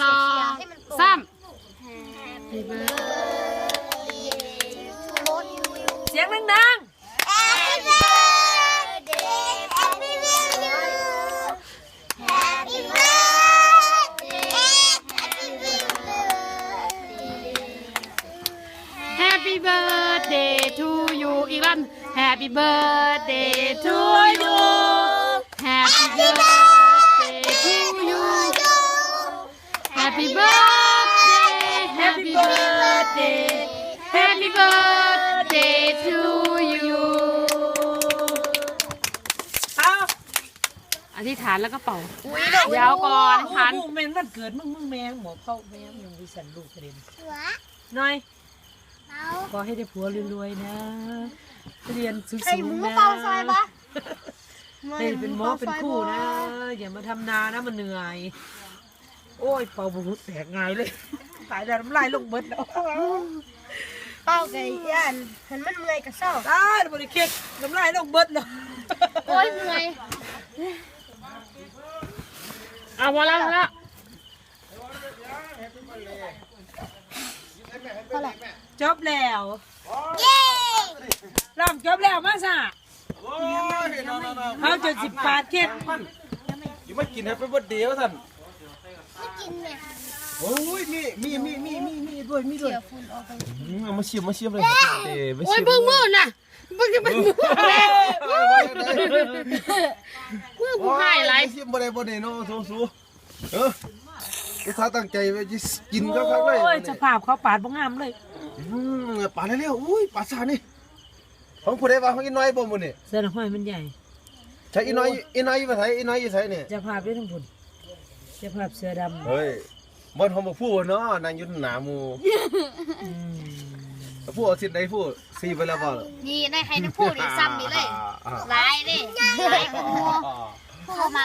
สองสาม Happy birthday เสียงดัง Happy birthday to you อีกรอบ Happy birthday to you Happy birthday Happy birthday Happy birthday to you ๆเอาอธิษฐานแล้วก็เป่า เดี๋ยวก่อนอธิษฐานโอ้โหแม่นวันเกิดมึงมึงแมงหมอเข้าแมงยังวิสันลูกกระเด็นหน่อยขอให้ได้ผัวรวยๆนะ เรียนสูงไอ้ๆหมูนะเป่าซอยปะได้เป็นหมอเป็นคู่นะ อย่ามาทำนานะมันเหนื่อย โอ้ยเป่าบุรุษแตกง่ายเลยตายแล้วน้ำลายลงเบิดแล้วเป่าไก่ย่านหันมันเมื่อยกับเศร้าตายบริเค็กน้ำลายลงเบิดแล้วโอ้ยเมื่อยเอามาแล้วมาแล้วจบแล้วลำจบแล้วมาซะโอ้ยนอนนอนเขาจนสิบปาดเค็ดอยู่ไม่กินให้เป็นวันเดียวท่าน ไม่กินเนี่ยโอ้ยมีมีมีมีมีมีด้วยมีด้วยอืมเอามาชิมมาชิมเลยเอ้มาโอ้ชิยมเบิ่งมือน่ะเบิ่งจะเป็นมือมือผู้ให้ไรชิมบ่ได้บ่ได้เนาะสู้สู้เออลูกค้าตั้งใจไว้จะกินก็ครับเลยโอ้ยสภาพเขาปาดบ่งามเลยอืมปลาเร็วๆอุ้ยปลาซานี่ของผู้ใดว่าของอีน้อยบ่มื้อนี่เสื้อห้อยมันใหญ่ใช่อีน้อยอีน้อยอยู่ไสอีน้อยอยู่ไสนี่เจะภาพด้วยทั้งผุน เจะภาพเสื้อดำเฮ้ยบ่ทอบ่พูดเนาะนางอยู่หน้าหมู่อืมพูดเอาสิไหนพูดซีไปแล้วบ่นี่ได้ใครได้พูดอีกซ้ำนี่เลยหลายเลยหลายกูพูดมา